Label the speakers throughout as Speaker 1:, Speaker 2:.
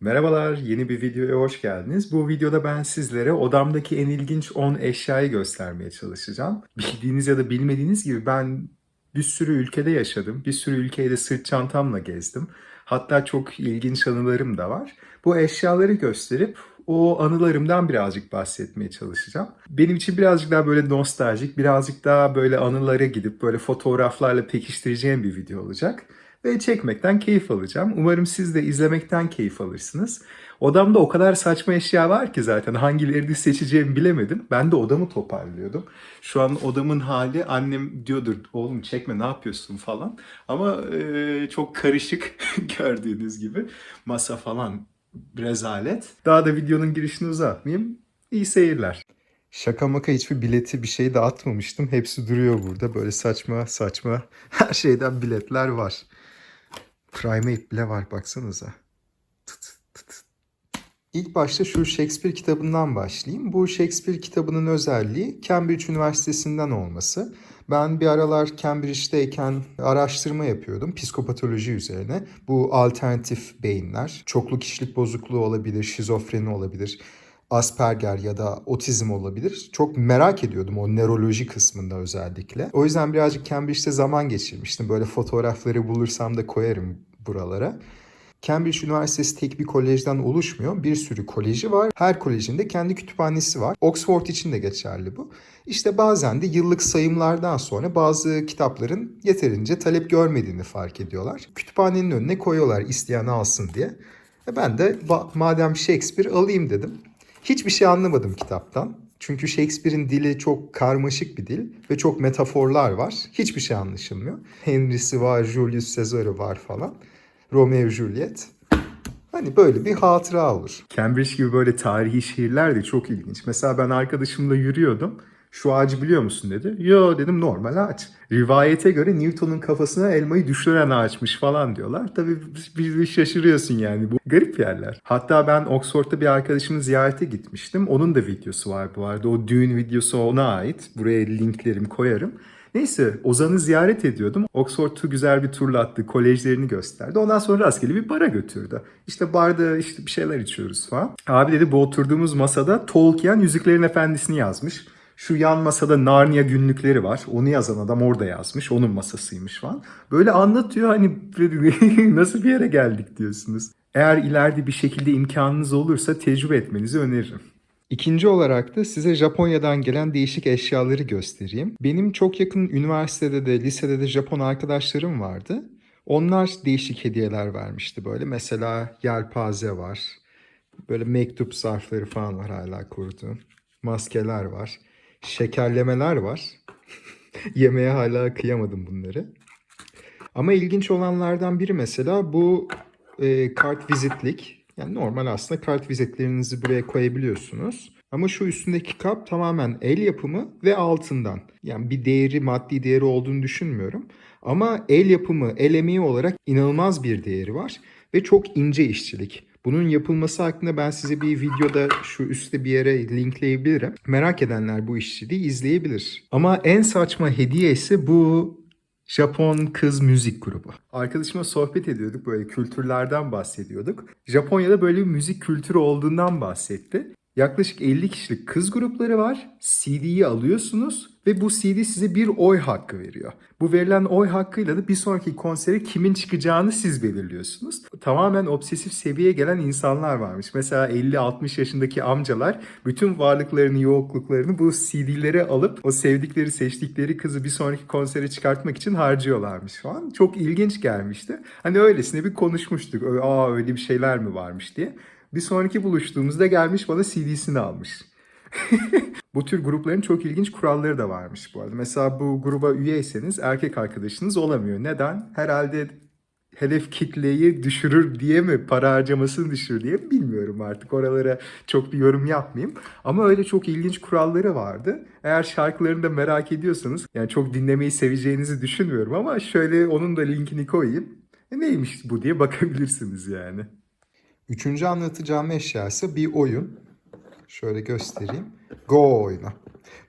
Speaker 1: Merhabalar, yeni bir videoya hoş geldiniz. Bu videoda ben sizlere odamdaki en ilginç 10 eşyayı göstermeye çalışacağım. Bildiğiniz ya da bilmediğiniz gibi ben bir sürü ülkede yaşadım. Bir sürü ülkeyi de sırt çantamla gezdim. Hatta çok ilginç anılarım da var. Bu eşyaları gösterip o anılarımdan birazcık bahsetmeye çalışacağım. Benim için birazcık daha böyle nostaljik, birazcık daha böyle anılara gidip böyle fotoğraflarla pekiştireceğim bir video olacak ve çekmekten keyif alacağım. Umarım siz de izlemekten keyif alırsınız. Odamda o kadar saçma eşya var ki zaten hangilerini seçeceğimi bilemedim. Ben de odamı toparlıyordum. Şu an odamın hali annem diyordur oğlum çekme ne yapıyorsun falan. Ama e, çok karışık gördüğünüz gibi. Masa falan rezalet. Daha da videonun girişini uzatmayayım. İyi seyirler. Şaka maka hiçbir bileti bir şey dağıtmamıştım. Hepsi duruyor burada. Böyle saçma saçma her şeyden biletler var. Primate bile var baksanıza. Tıt tıt. İlk başta şu Shakespeare kitabından başlayayım. Bu Shakespeare kitabının özelliği Cambridge Üniversitesi'nden olması. Ben bir aralar Cambridge'deyken araştırma yapıyordum psikopatoloji üzerine. Bu alternatif beyinler, çoklu kişilik bozukluğu olabilir, şizofreni olabilir, Asperger ya da otizm olabilir. Çok merak ediyordum o nöroloji kısmında özellikle. O yüzden birazcık Cambridge'de zaman geçirmiştim. Böyle fotoğrafları bulursam da koyarım buralara. Cambridge Üniversitesi tek bir kolejden oluşmuyor. Bir sürü koleji var. Her kolejin de kendi kütüphanesi var. Oxford için de geçerli bu. İşte bazen de yıllık sayımlardan sonra bazı kitapların yeterince talep görmediğini fark ediyorlar. Kütüphanenin önüne koyuyorlar isteyen alsın diye. E ben de madem Shakespeare alayım dedim. Hiçbir şey anlamadım kitaptan. Çünkü Shakespeare'in dili çok karmaşık bir dil ve çok metaforlar var. Hiçbir şey anlaşılmıyor. Henry'si var, Julius Caesar'ı var falan. Romeo Juliet. Hani böyle bir hatıra olur. Cambridge gibi böyle tarihi şehirler de çok ilginç. Mesela ben arkadaşımla yürüyordum. Şu ağacı biliyor musun dedi. Yo dedim normal ağaç. Rivayete göre Newton'un kafasına elmayı düşüren ağaçmış falan diyorlar. Tabii bir, bir şaşırıyorsun yani. Bu garip yerler. Hatta ben Oxford'da bir arkadaşımı ziyarete gitmiştim. Onun da videosu var bu arada. O düğün videosu ona ait. Buraya linklerim koyarım. Neyse Ozan'ı ziyaret ediyordum. Oxford'u güzel bir turla attı. Kolejlerini gösterdi. Ondan sonra rastgele bir bara götürdü. İşte barda işte bir şeyler içiyoruz falan. Abi dedi bu oturduğumuz masada Tolkien Yüzüklerin Efendisi'ni yazmış. Şu yan masada Narnia günlükleri var. Onu yazan adam orada yazmış. Onun masasıymış falan. Böyle anlatıyor hani nasıl bir yere geldik diyorsunuz. Eğer ileride bir şekilde imkanınız olursa tecrübe etmenizi öneririm. İkinci olarak da size Japonya'dan gelen değişik eşyaları göstereyim. Benim çok yakın üniversitede de lisede de Japon arkadaşlarım vardı. Onlar değişik hediyeler vermişti böyle. Mesela yelpaze var. Böyle mektup zarfları falan var hala koruduğum. Maskeler var. Şekerlemeler var. Yemeye hala kıyamadım bunları. Ama ilginç olanlardan biri mesela bu e, kart vizitlik. Yani normal aslında kart vizitlerinizi buraya koyabiliyorsunuz. Ama şu üstündeki kap tamamen el yapımı ve altından. Yani bir değeri, maddi değeri olduğunu düşünmüyorum. Ama el yapımı, el emeği olarak inanılmaz bir değeri var. Ve çok ince işçilik. Bunun yapılması hakkında ben size bir videoda şu üstte bir yere linkleyebilirim. Merak edenler bu işçiliği izleyebilir. Ama en saçma hediye ise bu Japon kız müzik grubu. Arkadaşıma sohbet ediyorduk böyle kültürlerden bahsediyorduk. Japonya'da böyle bir müzik kültürü olduğundan bahsetti. Yaklaşık 50 kişilik kız grupları var. CD'yi alıyorsunuz ve bu CD size bir oy hakkı veriyor. Bu verilen oy hakkıyla da bir sonraki konsere kimin çıkacağını siz belirliyorsunuz. Tamamen obsesif seviyeye gelen insanlar varmış. Mesela 50-60 yaşındaki amcalar bütün varlıklarını, yokluklarını bu CD'lere alıp o sevdikleri, seçtikleri kızı bir sonraki konsere çıkartmak için harcıyorlarmış falan. Çok ilginç gelmişti. Hani öylesine bir konuşmuştuk. Aa öyle bir şeyler mi varmış diye. Bir sonraki buluştuğumuzda gelmiş bana CD'sini almış. bu tür grupların çok ilginç kuralları da varmış bu arada. Mesela bu gruba üyeyseniz erkek arkadaşınız olamıyor. Neden? Herhalde hedef kitleyi düşürür diye mi, para harcamasını düşürür diye mi bilmiyorum artık. Oralara çok bir yorum yapmayayım. Ama öyle çok ilginç kuralları vardı. Eğer şarkılarını da merak ediyorsanız, yani çok dinlemeyi seveceğinizi düşünmüyorum ama şöyle onun da linkini koyayım. E neymiş bu diye bakabilirsiniz yani. Üçüncü anlatacağım eşya ise bir oyun. Şöyle göstereyim. Go oyunu.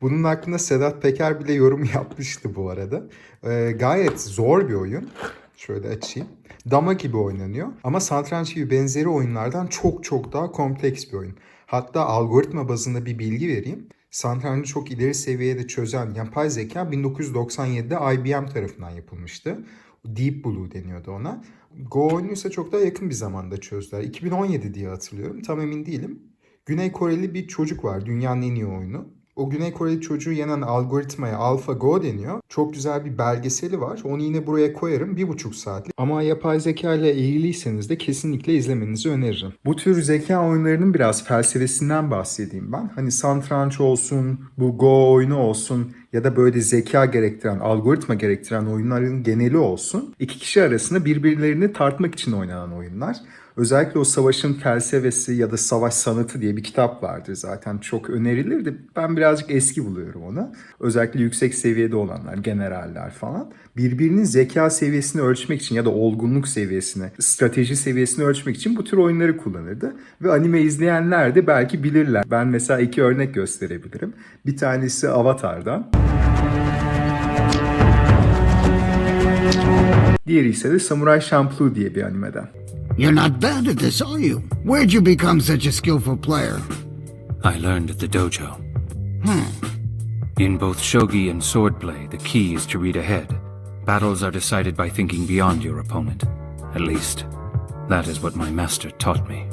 Speaker 1: Bunun hakkında Sedat Peker bile yorum yapmıştı bu arada. Ee, gayet zor bir oyun. Şöyle açayım. Dama gibi oynanıyor ama satranç gibi benzeri oyunlardan çok çok daha kompleks bir oyun. Hatta algoritma bazında bir bilgi vereyim. Satrancı çok ileri seviyede çözen yapay zeka 1997'de IBM tarafından yapılmıştı. Deep Blue deniyordu ona. Go oyunu ise çok daha yakın bir zamanda çözdüler. 2017 diye hatırlıyorum. Tam emin değilim. Güney Koreli bir çocuk var. Dünyanın en iyi oyunu. O Güney Koreli çocuğu yenen algoritmaya AlphaGo deniyor. Çok güzel bir belgeseli var. Onu yine buraya koyarım. Bir buçuk saatlik. Ama yapay zeka ile ilgiliyseniz de kesinlikle izlemenizi öneririm. Bu tür zeka oyunlarının biraz felsefesinden bahsedeyim ben. Hani satranç olsun, bu Go oyunu olsun ya da böyle zeka gerektiren, algoritma gerektiren oyunların geneli olsun. İki kişi arasında birbirlerini tartmak için oynanan oyunlar. Özellikle o savaşın felsefesi ya da savaş sanatı diye bir kitap vardır zaten çok önerilirdi. Ben birazcık eski buluyorum onu. Özellikle yüksek seviyede olanlar, generaller falan. Birbirinin zeka seviyesini ölçmek için ya da olgunluk seviyesini, strateji seviyesini ölçmek için bu tür oyunları kullanırdı. Ve anime izleyenler de belki bilirler. Ben mesela iki örnek gösterebilirim. Bir tanesi Avatar'dan. Diğeri ise de Samurai Champloo diye bir animeden.
Speaker 2: You're not bad at this, are you? Where'd you become such a skillful player?
Speaker 3: I learned at the dojo. Hmm. In both shogi and swordplay, the key is to read ahead. Battles are decided by thinking beyond your opponent. At least, that is what my master taught me.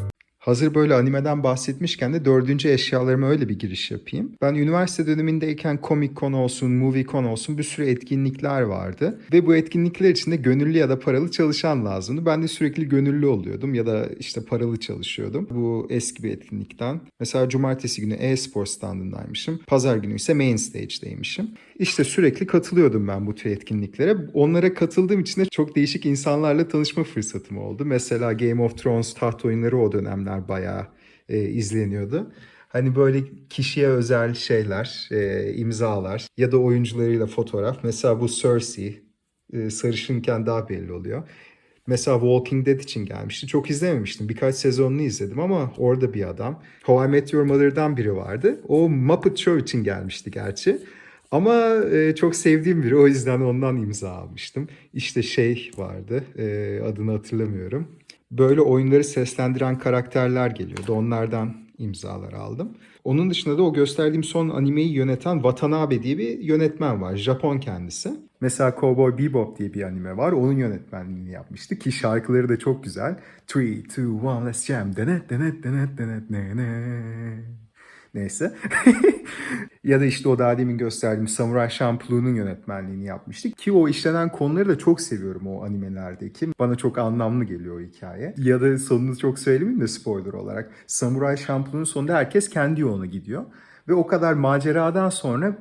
Speaker 1: Hazır böyle animeden bahsetmişken de dördüncü eşyalarıma öyle bir giriş yapayım. Ben üniversite dönemindeyken Comic Con olsun, Movie Con olsun bir sürü etkinlikler vardı. Ve bu etkinlikler içinde gönüllü ya da paralı çalışan lazımdı. Ben de sürekli gönüllü oluyordum ya da işte paralı çalışıyordum. Bu eski bir etkinlikten. Mesela cumartesi günü e-spor standındaymışım. Pazar günü ise main stage'deymişim. İşte sürekli katılıyordum ben bu tür etkinliklere. Onlara katıldığım için de çok değişik insanlarla tanışma fırsatım oldu. Mesela Game of Thrones taht oyunları o dönemler bayağı e, izleniyordu. Hani böyle kişiye özel şeyler, e, imzalar ya da oyuncularıyla fotoğraf. Mesela bu Cersei e, sarışınken daha belli oluyor. Mesela Walking Dead için gelmişti. Çok izlememiştim. Birkaç sezonunu izledim ama orada bir adam. How I Met Your Mother'dan biri vardı. O Muppet Show için gelmişti gerçi. Ama e, çok sevdiğim biri o yüzden ondan imza almıştım. İşte şey vardı e, adını hatırlamıyorum. Böyle oyunları seslendiren karakterler geliyordu. Onlardan imzalar aldım. Onun dışında da o gösterdiğim son animeyi yöneten Watanabe diye bir yönetmen var. Japon kendisi. Mesela Cowboy Bebop diye bir anime var. Onun yönetmenliğini yapmıştı ki şarkıları da çok güzel. 3, 2, 1, let's jam. Denet, denet, denet, denet, ne, ne. Neyse. ya da işte o daha demin gösterdiğim Samurai Champloo'nun yönetmenliğini yapmıştık. Ki o işlenen konuları da çok seviyorum o animelerdeki. Bana çok anlamlı geliyor o hikaye. Ya da sonunu çok söylemeyeyim de spoiler olarak. Samurai Champloo'nun sonunda herkes kendi yoluna gidiyor. Ve o kadar maceradan sonra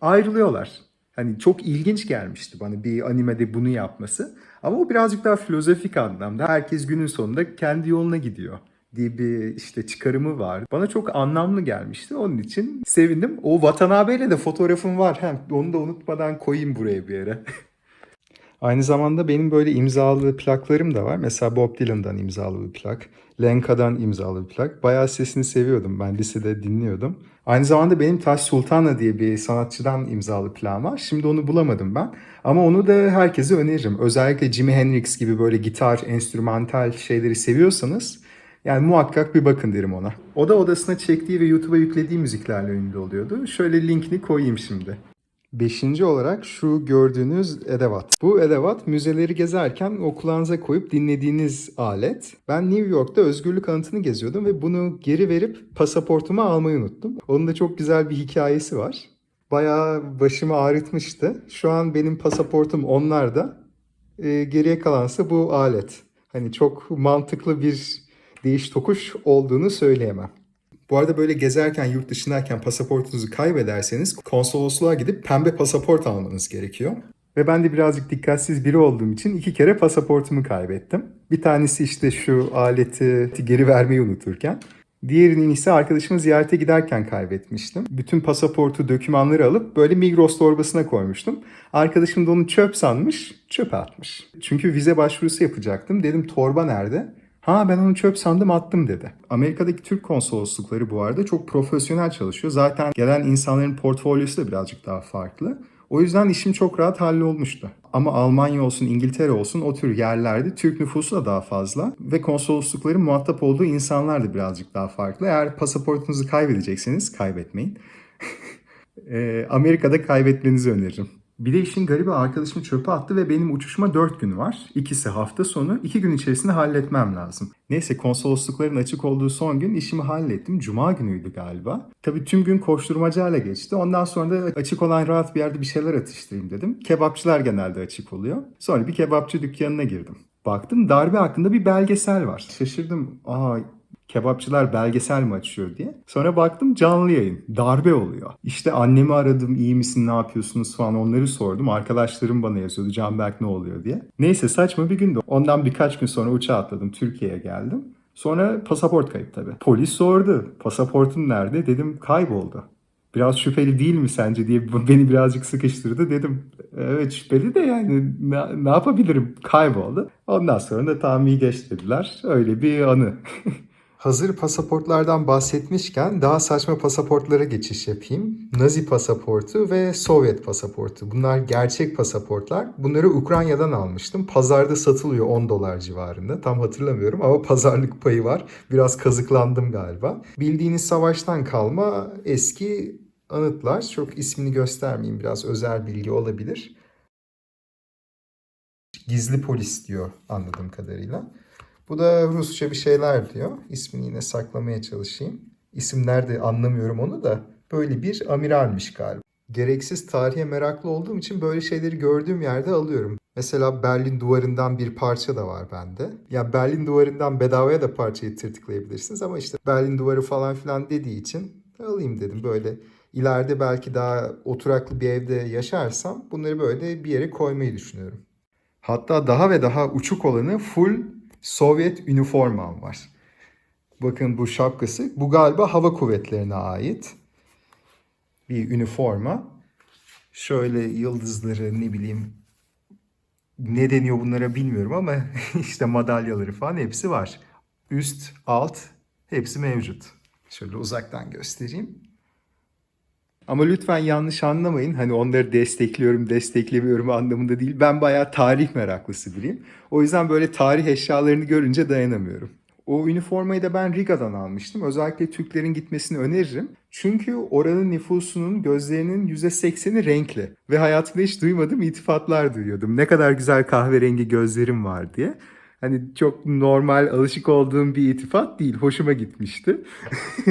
Speaker 1: ayrılıyorlar. Hani çok ilginç gelmişti bana bir animede bunu yapması. Ama o birazcık daha filozofik anlamda. Herkes günün sonunda kendi yoluna gidiyor diye bir işte çıkarımı var. Bana çok anlamlı gelmişti. Onun için sevindim. O Watanabe ile de fotoğrafım var. Hem onu da unutmadan koyayım buraya bir yere. Aynı zamanda benim böyle imzalı plaklarım da var. Mesela Bob Dylan'dan imzalı bir plak. Lenka'dan imzalı bir plak. Bayağı sesini seviyordum. Ben lisede dinliyordum. Aynı zamanda benim Taş Sultana diye bir sanatçıdan imzalı plağım var. Şimdi onu bulamadım ben. Ama onu da herkese öneririm. Özellikle Jimi Hendrix gibi böyle gitar, enstrümantal şeyleri seviyorsanız yani muhakkak bir bakın derim ona. O da odasına çektiği ve YouTube'a yüklediği müziklerle ünlü oluyordu. Şöyle linkini koyayım şimdi. Beşinci olarak şu gördüğünüz edevat. Bu edevat müzeleri gezerken o koyup dinlediğiniz alet. Ben New York'ta özgürlük anıtını geziyordum ve bunu geri verip pasaportumu almayı unuttum. Onun da çok güzel bir hikayesi var. Bayağı başımı ağrıtmıştı. Şu an benim pasaportum onlarda. Ee, geriye kalansa bu alet. Hani çok mantıklı bir değiş tokuş olduğunu söyleyemem. Bu arada böyle gezerken yurt dışındayken pasaportunuzu kaybederseniz konsolosluğa gidip pembe pasaport almanız gerekiyor. Ve ben de birazcık dikkatsiz biri olduğum için iki kere pasaportumu kaybettim. Bir tanesi işte şu aleti geri vermeyi unuturken. Diğerinin ise arkadaşımı ziyarete giderken kaybetmiştim. Bütün pasaportu, dokümanları alıp böyle Migros torbasına koymuştum. Arkadaşım da onu çöp sanmış, çöpe atmış. Çünkü vize başvurusu yapacaktım. Dedim torba nerede? Ha ben onu çöp sandım attım dedi. Amerika'daki Türk konsoloslukları bu arada çok profesyonel çalışıyor. Zaten gelen insanların portfolyosu da birazcık daha farklı. O yüzden işim çok rahat hallolmuştu. Ama Almanya olsun, İngiltere olsun o tür yerlerde Türk nüfusu da daha fazla ve konsoloslukların muhatap olduğu insanlar da birazcık daha farklı. Eğer pasaportunuzu kaybedecekseniz kaybetmeyin. Ee, Amerika'da kaybetmenizi öneririm. Bir de işin garibi arkadaşım çöpe attı ve benim uçuşuma 4 gün var. İkisi hafta sonu. 2 gün içerisinde halletmem lazım. Neyse konsoloslukların açık olduğu son gün işimi hallettim. Cuma günüydü galiba. Tabii tüm gün koşturmacayla geçti. Ondan sonra da açık olan rahat bir yerde bir şeyler atıştırayım dedim. Kebapçılar genelde açık oluyor. Sonra bir kebapçı dükkanına girdim. Baktım darbe hakkında bir belgesel var. Şaşırdım. Aa kebapçılar belgesel mi açıyor diye. Sonra baktım canlı yayın. Darbe oluyor. İşte annemi aradım iyi misin ne yapıyorsunuz falan onları sordum. Arkadaşlarım bana yazıyordu Canberk ne oluyor diye. Neyse saçma bir gündü. Ondan birkaç gün sonra uçağa atladım Türkiye'ye geldim. Sonra pasaport kayıp tabii. Polis sordu. Pasaportun nerede? Dedim kayboldu. Biraz şüpheli değil mi sence diye beni birazcık sıkıştırdı. Dedim evet şüpheli de yani ne, ne yapabilirim? Kayboldu. Ondan sonra da tamam iyi geç dediler. Öyle bir anı. Hazır pasaportlardan bahsetmişken daha saçma pasaportlara geçiş yapayım. Nazi pasaportu ve Sovyet pasaportu. Bunlar gerçek pasaportlar. Bunları Ukrayna'dan almıştım. Pazarda satılıyor 10 dolar civarında. Tam hatırlamıyorum ama pazarlık payı var. Biraz kazıklandım galiba. Bildiğiniz savaştan kalma eski anıtlar. Çok ismini göstermeyeyim. Biraz özel bilgi olabilir. Gizli polis diyor anladığım kadarıyla. Bu da Rusça bir şeyler diyor. İsmini yine saklamaya çalışayım. İsim nerede anlamıyorum onu da. Böyle bir amiralmiş galiba. Gereksiz tarihe meraklı olduğum için böyle şeyleri gördüğüm yerde alıyorum. Mesela Berlin duvarından bir parça da var bende. Ya Berlin duvarından bedavaya da parçayı tırtıklayabilirsiniz ama işte Berlin duvarı falan filan dediği için alayım dedim. Böyle ileride belki daha oturaklı bir evde yaşarsam bunları böyle bir yere koymayı düşünüyorum. Hatta daha ve daha uçuk olanı full Sovyet üniformam var. Bakın bu şapkası. Bu galiba hava kuvvetlerine ait bir üniforma. Şöyle yıldızları ne bileyim ne deniyor bunlara bilmiyorum ama işte madalyaları falan hepsi var. Üst, alt hepsi mevcut. Şöyle uzaktan göstereyim. Ama lütfen yanlış anlamayın. Hani onları destekliyorum, desteklemiyorum anlamında değil. Ben bayağı tarih meraklısı biriyim. O yüzden böyle tarih eşyalarını görünce dayanamıyorum. O üniformayı da ben Riga'dan almıştım. Özellikle Türklerin gitmesini öneririm. Çünkü oranın nüfusunun gözlerinin %80'i renkli. Ve hayatımda hiç duymadığım iltifatlar duyuyordum. Ne kadar güzel kahverengi gözlerim var diye. Hani çok normal, alışık olduğum bir iltifat değil. Hoşuma gitmişti.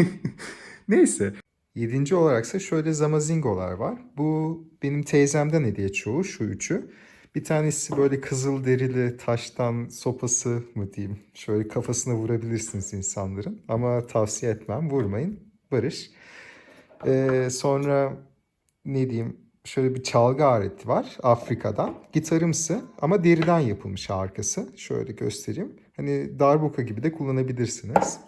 Speaker 1: Neyse. Yedinci olaraksa şöyle zamazingolar var. Bu benim teyzemden hediye çoğu şu üçü. Bir tanesi böyle kızıl derili taştan sopası mı diyeyim. Şöyle kafasına vurabilirsiniz insanların. Ama tavsiye etmem vurmayın. Barış. Ee, sonra ne diyeyim şöyle bir çalgı aleti var Afrika'dan. Gitarımsı ama deriden yapılmış arkası. Şöyle göstereyim. Hani darbuka gibi de kullanabilirsiniz.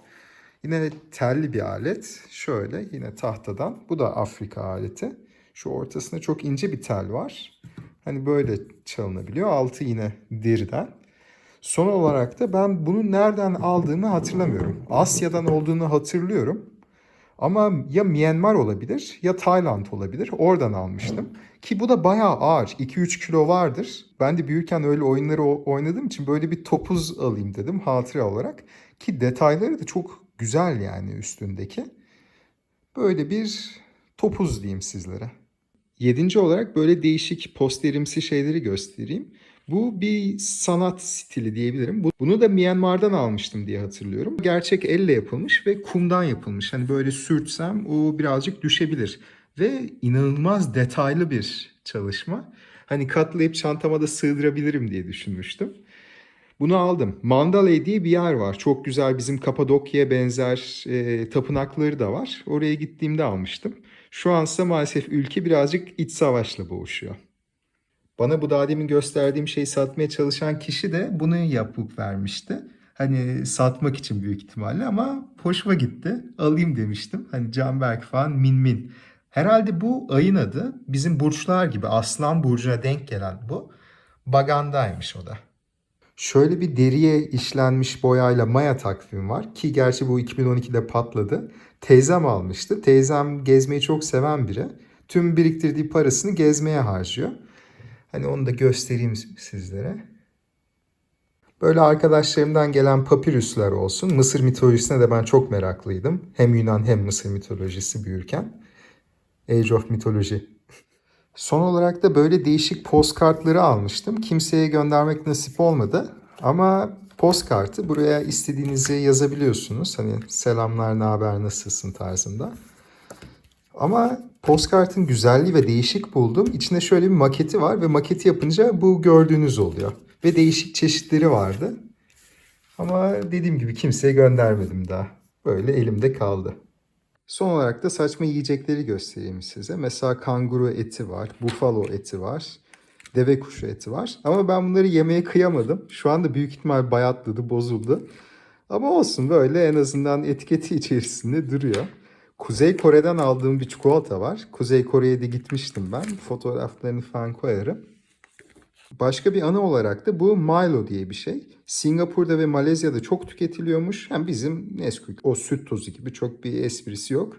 Speaker 1: Yine telli bir alet. Şöyle yine tahtadan. Bu da Afrika aleti. Şu ortasında çok ince bir tel var. Hani böyle çalınabiliyor. Altı yine deriden. Son olarak da ben bunu nereden aldığımı hatırlamıyorum. Asya'dan olduğunu hatırlıyorum. Ama ya Myanmar olabilir ya Tayland olabilir. Oradan almıştım. Ki bu da bayağı ağır. 2-3 kilo vardır. Ben de büyürken öyle oyunları oynadığım için böyle bir topuz alayım dedim hatıra olarak. Ki detayları da çok güzel yani üstündeki. Böyle bir topuz diyeyim sizlere. Yedinci olarak böyle değişik posterimsi şeyleri göstereyim. Bu bir sanat stili diyebilirim. Bunu da Myanmar'dan almıştım diye hatırlıyorum. Gerçek elle yapılmış ve kumdan yapılmış. Hani böyle sürtsem o birazcık düşebilir. Ve inanılmaz detaylı bir çalışma. Hani katlayıp çantama da sığdırabilirim diye düşünmüştüm. Bunu aldım. Mandalay diye bir yer var. Çok güzel bizim Kapadokya'ya benzer e, tapınakları da var. Oraya gittiğimde almıştım. Şu ansa maalesef ülke birazcık iç savaşla boğuşuyor. Bana bu daha demin gösterdiğim şeyi satmaya çalışan kişi de bunu yapıp vermişti. Hani satmak için büyük ihtimalle ama hoşuma gitti. Alayım demiştim. Hani Canberk falan min min. Herhalde bu ayın adı bizim burçlar gibi Aslan Burcu'na denk gelen bu. Bagandaymış o da. Şöyle bir deriye işlenmiş boyayla Maya takvim var ki gerçi bu 2012'de patladı. Teyzem almıştı. Teyzem gezmeyi çok seven biri. tüm biriktirdiği parasını gezmeye harcıyor. Hani onu da göstereyim sizlere. Böyle arkadaşlarımdan gelen papirüsler olsun. Mısır mitolojisine de ben çok meraklıydım. Hem Yunan hem Mısır mitolojisi büyürken. Age of Mythology. Son olarak da böyle değişik postkartları almıştım. Kimseye göndermek nasip olmadı. Ama postkartı buraya istediğinizi yazabiliyorsunuz. Hani selamlar, ne haber, nasılsın tarzında. Ama postkartın güzelliği ve değişik buldum. İçinde şöyle bir maketi var ve maketi yapınca bu gördüğünüz oluyor. Ve değişik çeşitleri vardı. Ama dediğim gibi kimseye göndermedim daha. Böyle elimde kaldı. Son olarak da saçma yiyecekleri göstereyim size. Mesela kanguru eti var, bufalo eti var, deve kuşu eti var. Ama ben bunları yemeye kıyamadım. Şu anda büyük ihtimal bayatladı, bozuldu. Ama olsun böyle en azından etiketi içerisinde duruyor. Kuzey Kore'den aldığım bir çikolata var. Kuzey Kore'ye de gitmiştim ben. Fotoğraflarını falan koyarım. Başka bir anı olarak da bu Milo diye bir şey. Singapur'da ve Malezya'da çok tüketiliyormuş. Hem bizim Nesquik o süt tozu gibi çok bir esprisi yok.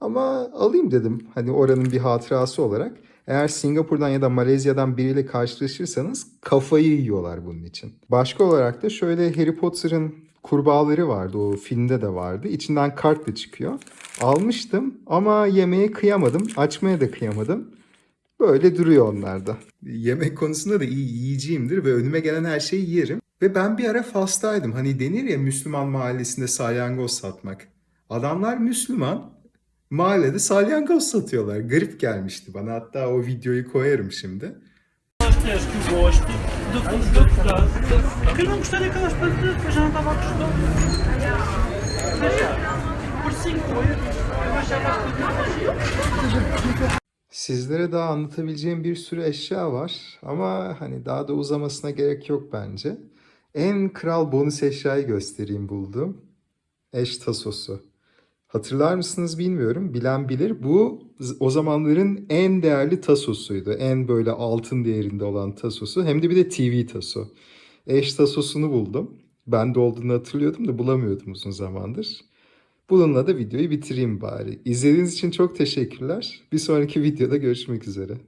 Speaker 1: Ama alayım dedim hani oranın bir hatırası olarak. Eğer Singapur'dan ya da Malezya'dan biriyle karşılaşırsanız kafayı yiyorlar bunun için. Başka olarak da şöyle Harry Potter'ın kurbağaları vardı. O filmde de vardı. İçinden kart da çıkıyor. Almıştım ama yemeye kıyamadım. Açmaya da kıyamadım. Böyle duruyor onlarda. Yemek konusunda da iyi yiyeceğimdir ve önüme gelen her şeyi yerim. Ve ben bir ara fastaydım. Hani denir ya Müslüman mahallesinde salyangoz satmak. Adamlar Müslüman. Mahallede salyangoz satıyorlar. Garip gelmişti bana. Hatta o videoyu koyarım şimdi. Sizlere daha anlatabileceğim bir sürü eşya var ama hani daha da uzamasına gerek yok bence. En kral bonus eşyayı göstereyim buldum. Eş tasosu. Hatırlar mısınız bilmiyorum. Bilen bilir. Bu o zamanların en değerli tasosuydu. En böyle altın değerinde olan tasosu. Hem de bir de TV taso. Eş tasosunu buldum. Ben de olduğunu hatırlıyordum da bulamıyordum uzun zamandır. Bununla da videoyu bitireyim bari. İzlediğiniz için çok teşekkürler. Bir sonraki videoda görüşmek üzere.